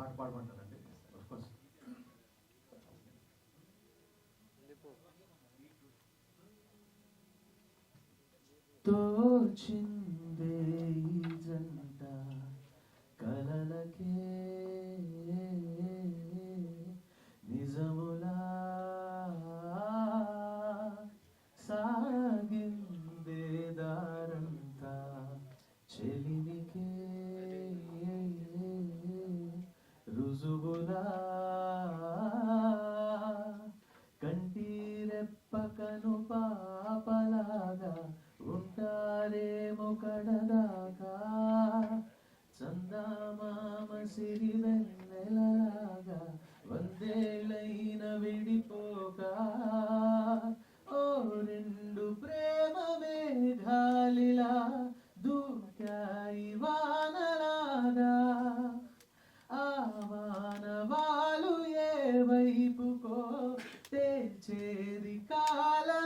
పాట పాడమంటారండి? Of తోచిందే జంట కలలకే నిజములా సాగిందే దారంతా చెలి రుజువులా కంటిరెప్పకను పాపలాగా ఉంటారేమో కడదాకా. చందామామ సిరి వెన్నెలలాగా వందేళ్ళైన విడిపోకా. వానవాలు ఏ